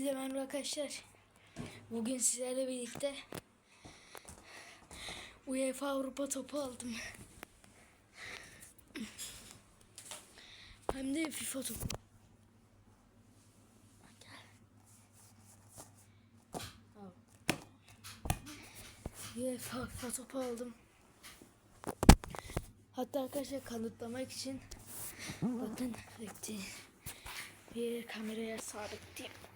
Hepinize merhaba arkadaşlar. Bugün sizlerle birlikte UEFA Avrupa topu aldım. Hem de FIFA topu. UEFA Avrupa topu aldım. Hatta arkadaşlar kanıtlamak için bakın bekle bir kameraya sabitleyeyim.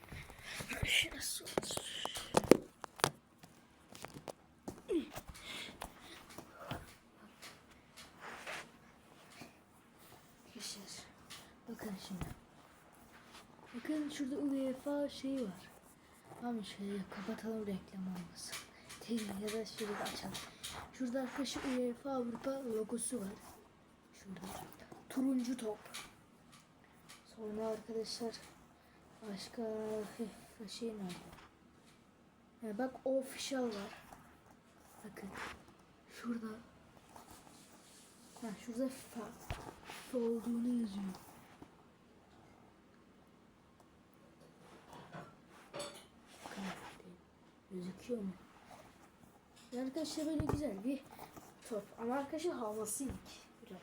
Bakın şimdi. Bakın şurada UEFA şeyi var. Ama şöyle kapatalım reklam olmasın. Değil ya da şöyle açalım. Şurada arkadaşlar UEFA Avrupa logosu var. Şurada. Turuncu top. Sonra arkadaşlar başka heh, şey nerede? Ha, bak official var. Bakın. Şurada. Ha, şurada FIFA. FIFA olduğunu yazıyor. Gözüküyor mu? Ya Arkadaşlar böyle güzel bir top. Ama arkadaşlar havası yok. Biraz.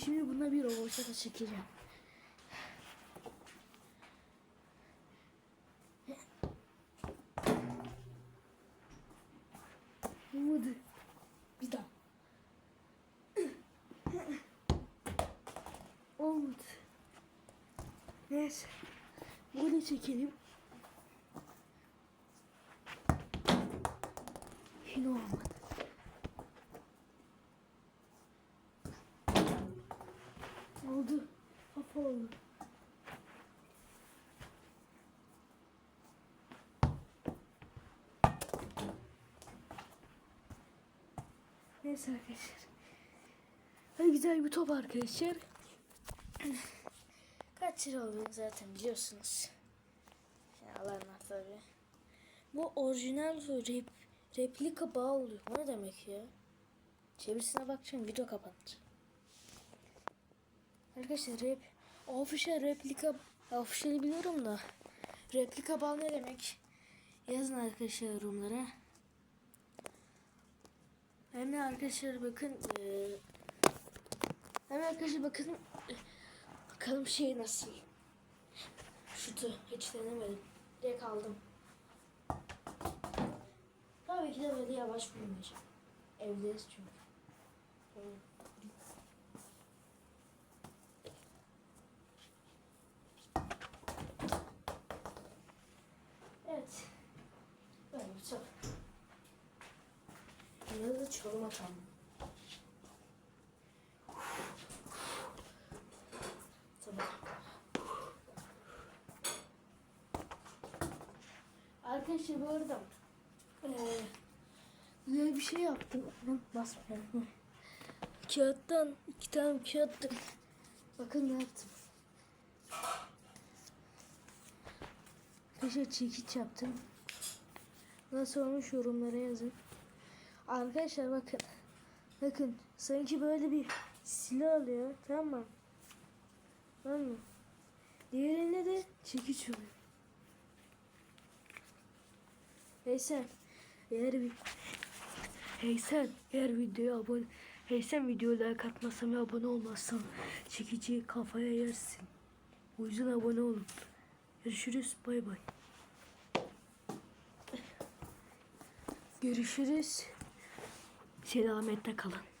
Şimdi buna bir roboşata çekeceğim. Olmadı. Bir daha. Olmadı. Neyse. Bunu çekelim. Yine olmadı. Oldu. Hop oldu. Neyse arkadaşlar. Güzel bir top arkadaşlar. Kaç lira oluyor zaten biliyorsunuz. Şimdi alanlar tabii. Bu orijinal rep, replika bağ oluyor. O ne demek ya? Çevirisine bakacağım video kapanır. Arkadaşlar rep, official replika, official biliyorum da replika bağ ne demek? Yazın arkadaşlar yorumlara. Hemen arkadaşlar bakın eee hemen arkadaşlar bakın e, bakalım şey nasıl. Şutu hiç denemedim. Direkt aldım. Tabii ki de böyle yavaş vurmayacağım. Evdeyiz çünkü. Evet. Böyle bir top. Burada da çorum atalım. Tamam. Arkadaşlar bu arada güzel bir şey yaptım. Basmıyorum. Kağıttan iki tane kağıt Bakın ne yaptım. Arkadaşlar çekiç yaptım. Nasıl olmuş yorumlara yazın. Arkadaşlar bakın. Bakın sanki böyle bir silah alıyor tamam mı? Tamam mı? Diğerinde de çekiç oluyor. Hey sen eğer Hey sen eğer videoya abone Hey sen videoya like atmazsan ve abone olmazsan çekici kafaya yersin. O yüzden abone olun. Görüşürüz. Bay bay. Görüşürüz. Selamette kalın.